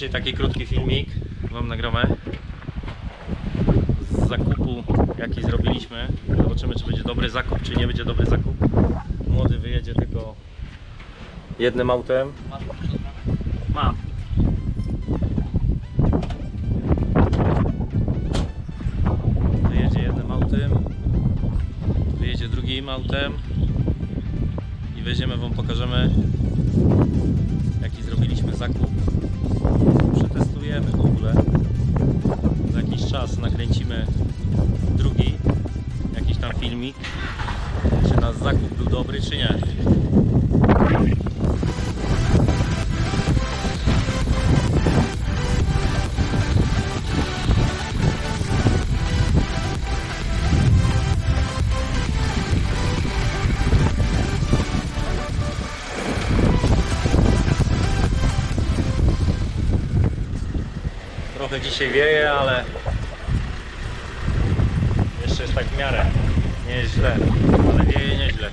Dzisiaj taki krótki filmik Wam nagramy z zakupu jaki zrobiliśmy. Zobaczymy czy będzie dobry zakup, czy nie będzie dobry zakup. Młody wyjedzie tylko jednym autem. Mam. Wyjedzie jednym autem, wyjedzie drugim autem i weźmiemy Wam, pokażemy jaki zrobiliśmy zakup. Przetestujemy w ogóle. Za jakiś czas nakręcimy drugi, jakiś tam filmik, czy nasz zakup był dobry, czy nie. Dzisiaj wieje, ale jeszcze jest tak w miarę. Nie jest źle, ale wieje nieźle.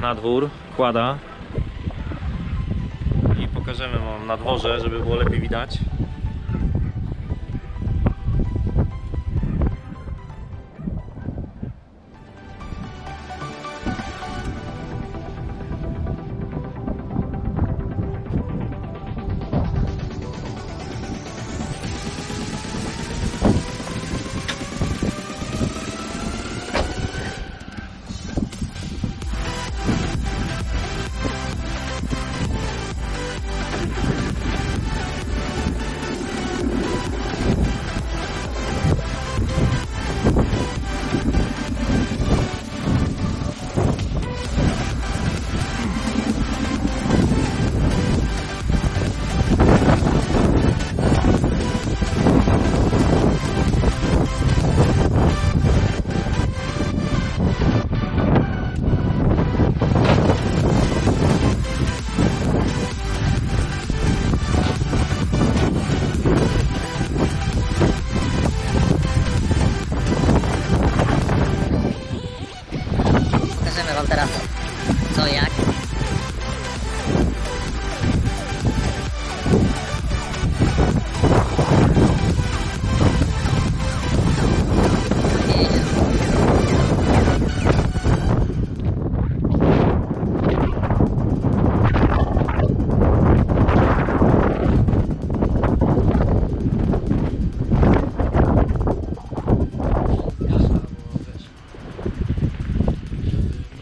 Na dwór, kłada i pokażemy wam na dworze, żeby było lepiej widać.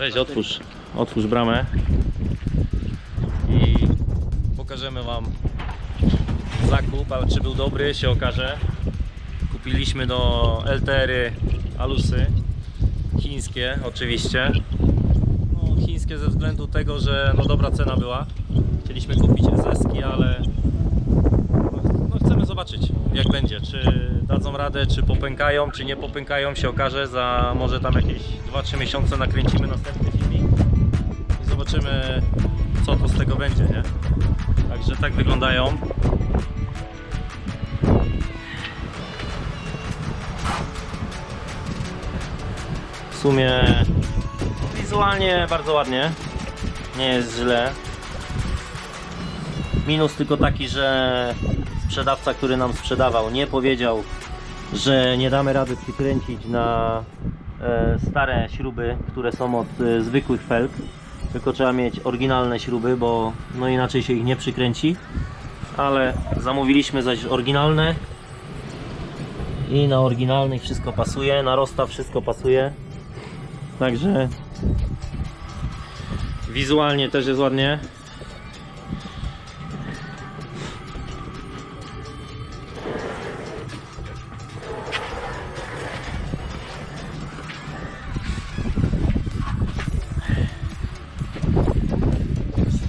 Weź otwórz, otwórz bramę i pokażemy wam zakup, ale czy był dobry się okaże. Kupiliśmy do LTR-y alusy chińskie oczywiście. No, chińskie ze względu tego, że no dobra cena była. Chcieliśmy kupić SS-ki, ale no chcemy zobaczyć jak będzie, czy dadzą radę, czy popękają, czy nie popękają się okaże za może tam jakieś 2-3 miesiące nakręcimy następny filmik i zobaczymy co to z tego będzie, nie? Także tak wyglądają. W sumie wizualnie bardzo ładnie, nie jest źle. Minus tylko taki, że sprzedawca, który nam sprzedawał, nie powiedział, że nie damy rady przykręcić na e, stare śruby, które są od e, zwykłych felg, tylko trzeba mieć oryginalne śruby, bo no inaczej się ich nie przykręci. Ale zamówiliśmy zaś oryginalne i na oryginalnych wszystko pasuje, na rozstaw wszystko pasuje. Także wizualnie też jest ładnie.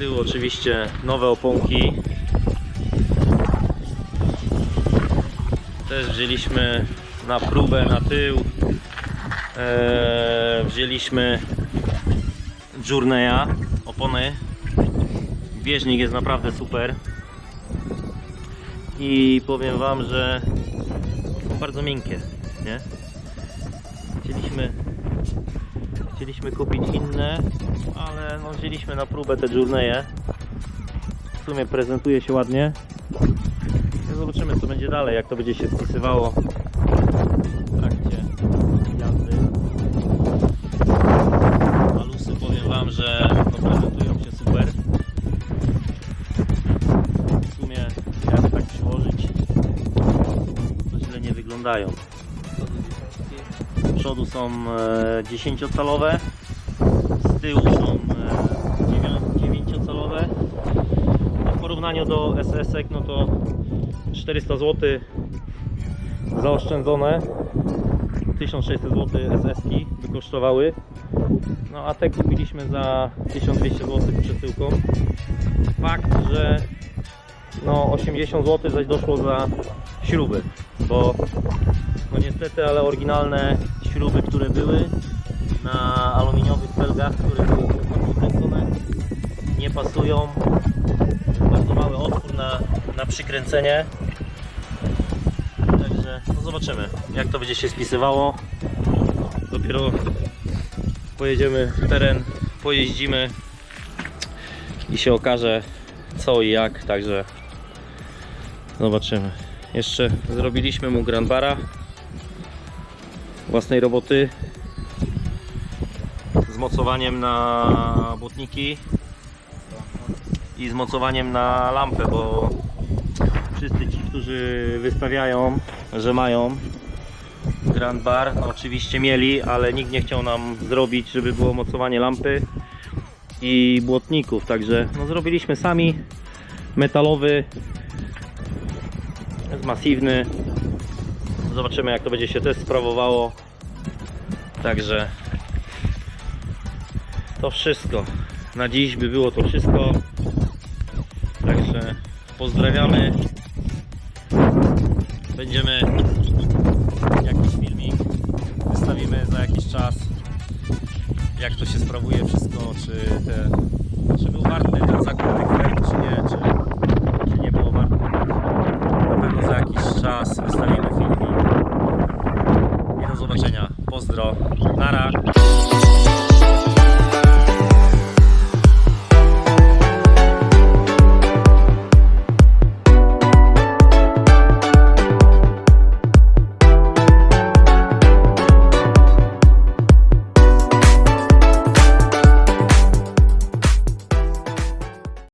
tyłu oczywiście nowe oponki. Też wzięliśmy na próbę, na tył. Eee, wzięliśmy Journeya, opony. Bieżnik jest naprawdę super. I powiem Wam, że są bardzo miękkie, nie? Chcieliśmy chcieliśmy kupić inne, ale no wzięliśmy na próbę te Journeye. W sumie prezentuje się ładnie. Zobaczymy co będzie dalej, jak to będzie się spisywało w trakcie jazdy. Alusy powiem Wam, że no, prezentują się super. W sumie jak tak przyłożyć, to źle nie wyglądają. Przodu są e, 10-calowe, z tyłu są e, 9-calowe. A w porównaniu do SS-ek, no to 400 zł zaoszczędzone. 1600 zł SS-ki by kosztowały. No a te kupiliśmy za 1200 zł przesyłką. Fakt, że no 80 zł zaś doszło za śruby, bo no niestety, ale oryginalne śruby, które były na aluminiowych felgach, które były podkręcone, nie pasują. Bardzo mały otwór na, na przykręcenie. Także no zobaczymy, jak to będzie się spisywało. Dopiero pojedziemy w teren, pojeździmy i się okaże co i jak, także zobaczymy. Jeszcze zrobiliśmy mu Grand Bara własnej roboty. Z mocowaniem na błotniki i z mocowaniem na lampę, bo wszyscy ci, którzy wystawiają, że mają Grand Bar, oczywiście mieli, ale nikt nie chciał nam zrobić, żeby było mocowanie lampy i błotników, także no zrobiliśmy sami. Metalowy jest masywny. Zobaczymy jak to będzie się też sprawowało także to wszystko. Na dziś by było to wszystko. Także pozdrawiamy. Będziemy jakiś filmik wystawimy za jakiś czas. Jak to się sprawuje wszystko czy te czy był warty